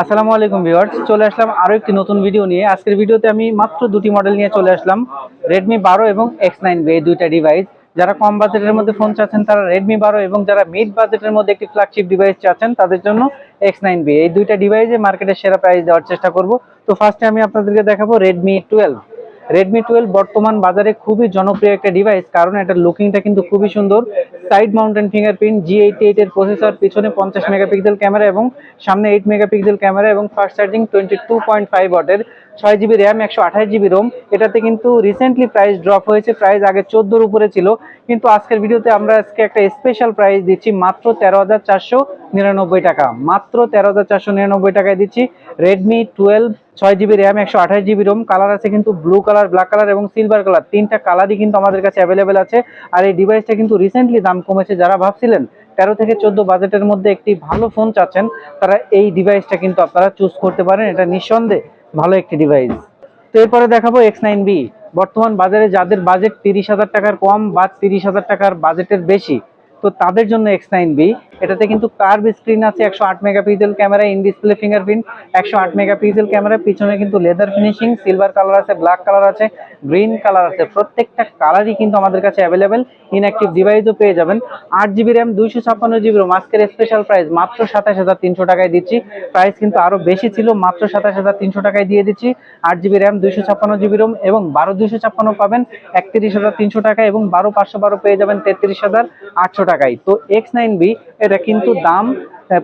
আসসালামু আলাইকুম ভিউয়ার্স, চলে আসলাম আরও একটি নতুন ভিডিও নিয়ে। আজকের ভিডিওতে আমি মাত্র দুটি মডেল নিয়ে চলে আসলাম রেডমি বারো এবং এক্স নাইন এই দুইটা ডিভাইস যারা কম বাজেটের মধ্যে ফোন চাচ্ছেন, তারা রেডমি বারো এবং যারা মিড বাজেটের মধ্যে একটি ফ্ল্যাগশিপ ডিভাইস চাচ্ছেন, তাদের জন্য এক্স নাইন বি এই দুইটা ডিভাইসে মার্কেটের সেরা প্রাইস দেওয়ার চেষ্টা করব। তো ফার্স্টে আমি আপনাদেরকে দেখাবো রেডমি টুয়েলভ রেডমি টুয়েলভ বর্তমান বাজারে খুবই জনপ্রিয় একটা ডিভাইস কারণ এটার লুকিংটা কিন্তু খুবই সুন্দর। Side mounted fingerprint G eighty eight এর প্রসেসর পিছনে পঞ্চাশ মেগাপিক্সেল ক্যামেরা এবং সামনে এইট মেগাপিক্সেল ক্যামেরা এবং fast charging twenty two point five ওয়াটের ছয় জিবি র্যাম একশো আঠাশ জিবি রোম এটাতে কিন্তু রিসেন্টলি প্রাইস ড্রপ হয়েছে প্রাইস আগে চোদ্দোর উপরে ছিল। কিন্তু আজকের ভিডিওতে আমরা আজকে একটা স্পেশাল প্রাইস দিচ্ছি, মাত্র তেরো হাজার চারশো নিরানব্বই টাকা। মাত্র তেরো হাজার চারশো নিরানব্বই টাকায় দিচ্ছি রেডমি টুয়েলভ ছয় জিবি র্যাম একশো আঠাশ জিবি রোম কালার আছে কিন্তু ব্লু কালার ব্ল্যাক কালার এবং সিলভার কালার তিনটা কালারই কিন্তু আমাদের কাছে অ্যাভেলেবেল আছে। আর এই ডিভাইসটা কিন্তু রিসেন্টলি দাম কমেছে যারা ভাবছিলেন, তেরো থেকে চোদ্দ বাজেটের মধ্যে একটি ভালো ফোন চাচ্ছেন, তারা এই ডিভাইসটা কিন্তু আপনারা চুজ করতে পারেন। এটা নিঃসন্দেহে ভালো একটি ডিভাইস তো এরপরে দেখাবো এক্স নাইন বি বর্তমান বাজারে যাদের বাজেট তিরিশ হাজার টাকার কম বা তিরিশ হাজার টাকার বাজেটের বেশি, তো তাদের জন্য এক্স নাইন বি এটাতে কিন্তু কার্ভ স্ক্রিন আছে, একশো আট megapixel camera in display fingerprint একশো আট মেগাপিক্সেল ক্যামেরা পিছনে কিন্তু লেদার ফিনিশিং সিলভার কালার আছে ব্ল্যাক কালার আছে গ্রিন কালার আছে। প্রত্যেকটা কালারই কিন্তু আমাদের কাছে অ্যাভেলেবেল ইনঅ্যাক্টিভ ডিভাইসও পেয়ে যাবেন। আট জিবি র্যাম দুইশো ছাপ্পান্ন জিবি রোম আজকের স্পেশাল প্রাইস মাত্র সাতাশ হাজার তিনশো টাকায় দিচ্ছি। প্রাইস কিন্তু আরও বেশি ছিল, মাত্র সাতাশ হাজার তিনশো টাকায় দিয়ে দিচ্ছি। আট জিবি র্যাম দুইশো ছাপ্পান্ন জিবি রোম এবং বারো দুইশো ছাপ্পান্ন পাবেন, একত্রিশ হাজার তিনশো টাকায় এবং বারো পাঁচশো বারো পেয়ে যাবেন তেত্রিশ হাজার আটশো টাকায়। তো এক্স নাইন বি এটা কিন্তু দাম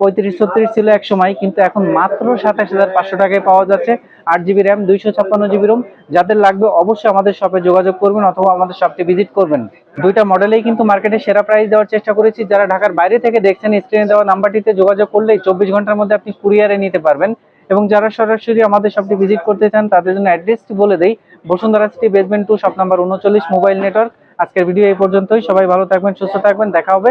পঁয়ত্রিশ ছত্রিশ ছিল এক সময়, কিন্তু এখন মাত্র সাতাশ হাজার পাঁচশো টাকায় পাওয়া যাচ্ছে। আট জিবি র্যাম, দুইশো ছাপ্পান্ন জিবি রোম। যাদের লাগবে অবশ্যই আমাদের শপে যোগাযোগ করবেন অথবা আমাদের শপটি ভিজিট করবেন। দুইটা মডেলেই কিন্তু মার্কেটে সেরা প্রাইস দেওয়ার চেষ্টা করেছি। যারা ঢাকার বাইরে থেকে দেখছেন স্ক্রিনে দেওয়া নাম্বারটিতে যোগাযোগ করলেই চব্বিশ ঘণ্টার মধ্যে আপনি কুরিয়ারে নিতে পারবেন। এবং যারা সরাসরি আমাদের শপটি ভিজিট করতে চান, তাদের জন্য অ্যাড্রেসটি বলে দেই। Bashundhara city basement two shop number উনচল্লিশ মোবাইল নেটওয়ার্ক আজকের ভিডিও এই পর্যন্তই। সবাই ভালো থাকবেন, সুস্থ থাকবেন। দেখা হবে